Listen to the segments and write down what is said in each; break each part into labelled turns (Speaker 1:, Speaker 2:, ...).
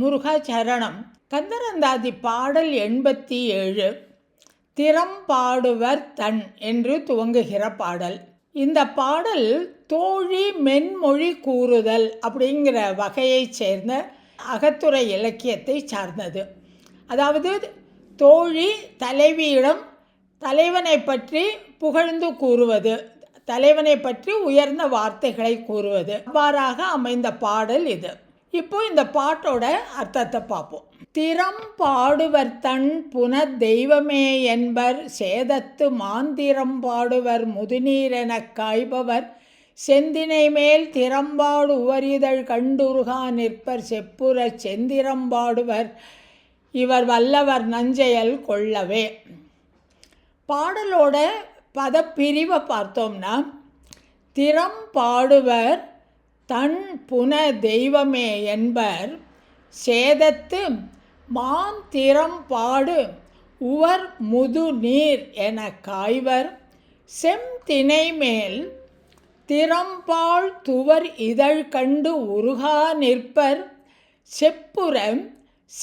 Speaker 1: முருகச்சரணம். கந்தரந்தாதி பாடல் எண்பத்தி ஏழு திறம் பாடுவர் தன் என்று துவங்குகிற பாடல். இந்த பாடல் தோழி மென்மொழி கூறுதல் அப்படிங்கிற வகையைச் சேர்ந்த அகத்துறை இலக்கியத்தை சார்ந்தது. அதாவது தோழி தலைவியிடம் தலைவனை பற்றி புகழ்ந்து கூறுவது தலைவனை பற்றி உயர்ந்த வார்த்தைகளை கூறுவது. அவ்வாறாக அமைந்த பாடல் இது. இப்போ இந்த பாட்டோட அர்த்தத்தை பார்ப்போம். திறம் பாடுவர் தன் புன தெய்வமே என்பர் சேதத்து மாந்திரம் பாடுவர் முதுநீரெனக் காய்பவர் செந்தினை மேல் திறம்பாடு உவரிதழ் கண்டுருகா நிற்பர் செப்புறச் செந்திரம்பாடுவர் இவர் வல்லவர் நஞ்சையல் கொள்ளவே. பாடலோட பதப்பிரிவை பார்த்தோம்னா திறம் பாடுவர் தன் புன தெய்வமே என்பர் சேதத்து மான் பாடு உவர் முது நீர் என காய்வர் செம்திணை மேல் திறம்பால் துவர் இதழ் கண்டு உருகா நிற்பர் செப்புறம்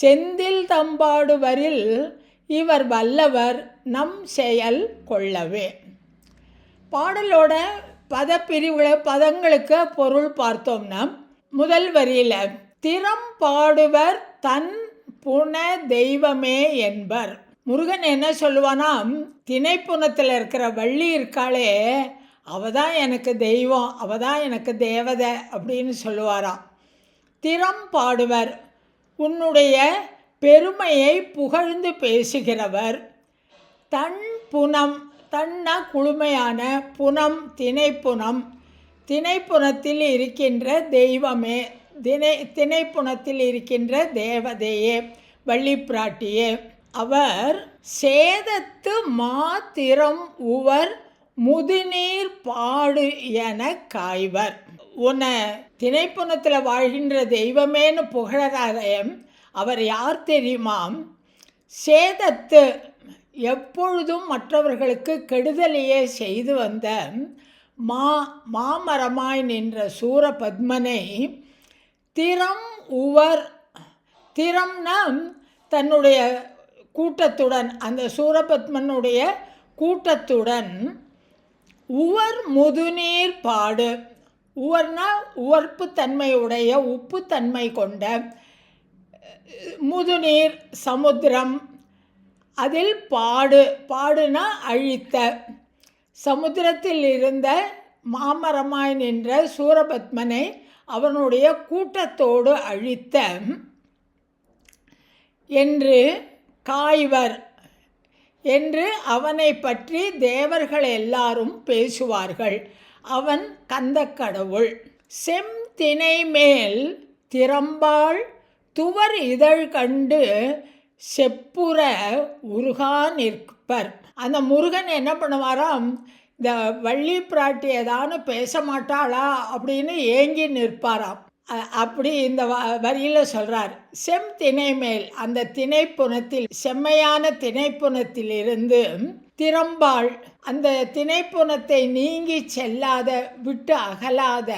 Speaker 1: செந்தில் தம்பாடுவரில் இவர் வல்லவர் நம் செயல் கொள்ளவே. பாடலோட பதப்பிரிவுல பதங்களுக்கு பொருள் பார்த்தோம்னா முதல் வரியில் திறம் பாடுவர் தன் புன தெய்வமே என்பர். முருகன் என்ன சொல்லுவானா திணைப்புணத்தில் இருக்கிற வள்ளி இருக்காளே அவ தான் எனக்கு தெய்வம் அவ தான் எனக்கு தேவதை அப்படின்னு சொல்லுவாராம். திறம் பாடுவர் உன்னுடைய பெருமையை புகழ்ந்து பேசுகிறவர் தன் புனம் தன்னா குளுமையான புனம் திணைப்புனம் திணைப்புணத்தில் இருக்கின்ற தெய்வமே தினை திணைப்புணத்தில் இருக்கின்ற தேவதையே வள்ளிப்பிராட்டியே. அவர் சேதத்து மாத்திரம் உவர் முதுநீர் பாடு என காய்வர். உன்னை திணைப்புணத்தில் வாழ்கின்ற தெய்வமேன்னு புகழறாரே அவர் யார் தெரியுமாம்? சேதத்து எப்பொழுதும் மற்றவர்களுக்கு கெடுதலையே செய்து வந்த மா மாமரமாய் நின்ற சூரபத்மனை திறம் உவர் திறம்னா தன்னுடைய கூட்டத்துடன் அந்த சூரபத்மனுடைய கூட்டத்துடன் உவர் முதுநீர் பாடு. உவர்னா உவர்ப்பு தன்மையுடைய உப்புத்தன்மை கொண்ட முதுநீர் சமுத்திரம் அதில் பாடு பாடுனா அழித்த. சமுத்திரத்தில் இருந்த மாமரமாய் நின்ற சூரபத்மனை அவனுடைய கூட்டத்தோடு அழித்த. என்று காய்வர் என்று அவனை பற்றி தேவர்கள் எல்லாரும் பேசுவார்கள். அவன் கந்த கடவுள். செம்தினை மேல் திறம்பாள் துவர் இதழ் கண்டு செப்புற உருகா நிற்பர். அந்த முருகன் என்ன பண்ணுவாராம் இந்த வள்ளி பிராட்டி ஏதானு பேச மாட்டாளா? அப்படின்னு ஏங்கி நிற்பாராம். அப்படி இந்த வ வரியில் சொல்கிறார் செம் திணை மேல் அந்த திணைப்புணத்தில் செம்மையான திணைப்புணத்திலிருந்து திறம்பாள். அந்த திணைப்புணத்தை நீங்கி செல்லாத விட்டு அகலாத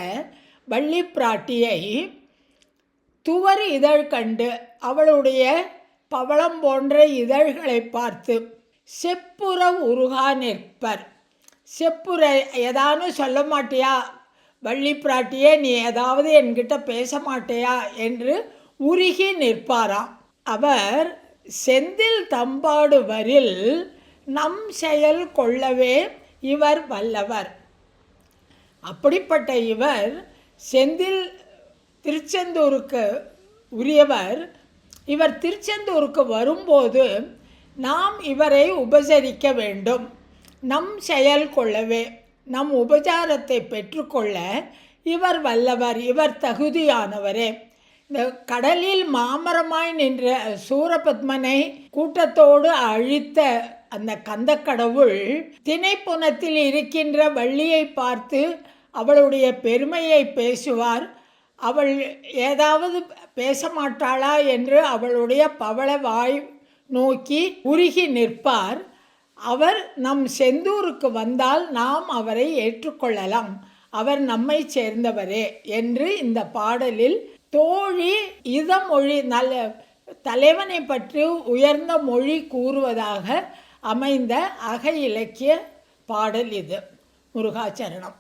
Speaker 1: வள்ளி பிராட்டியை துவர் இதழ் கண்டு அவளுடைய பவளம் போன்ற இதழ்களை பார்த்து செப்புற உருகா நிற்பர். செப்புற ஏதானும் சொல்ல மாட்டியா? வள்ளி பிராட்டியே நீ ஏதாவது என்கிட்ட பேச மாட்டேயா? என்று உருகி நிற்பாராம். அவர் செந்தில் தம்பாடு வரில் நம் செயல் கொள்ளவே இவர் வல்லவர். அப்படிப்பட்ட இவர் செந்தில் திருச்செந்தூருக்கு உரியவர் இவர் திருச்செந்தூருக்கு வரும்போது நாம் இவரை உபசரிக்க வேண்டும். நம் செயல் கொள்ளவே நம் உபச்சாரத்தை பெற்றுக்கொள்ள இவர் வல்லவர் இவர் தகுதியானவரே. இந்த கடலில் மாமரமாய் நின்ற சூரபத்மனை கூட்டத்தோடு அழித்த அந்த கந்தக்கடவுள் திணைப்புணத்தில் இருக்கின்ற வள்ளியை பார்த்து அவளுடைய பெருமையை பேசுவார். அவள் ஏதாவது பேச மாட்டாளா என்று அவளுடைய பவள வாய் நோக்கி உருகி நிற்பார். அவர் நம் செந்தூருக்கு வந்தால் நாம் அவரை ஏற்றுக்கொள்ளலாம். அவர் நம்மை சேர்ந்தவரே என்று இந்த பாடலில் தோழி இதமொழி நல்ல தலைவனை பற்றி உயர்ந்த மொழி கூறுவதாக அமைந்த அக இலக்கிய பாடல் இது. முருகாச்சரணம்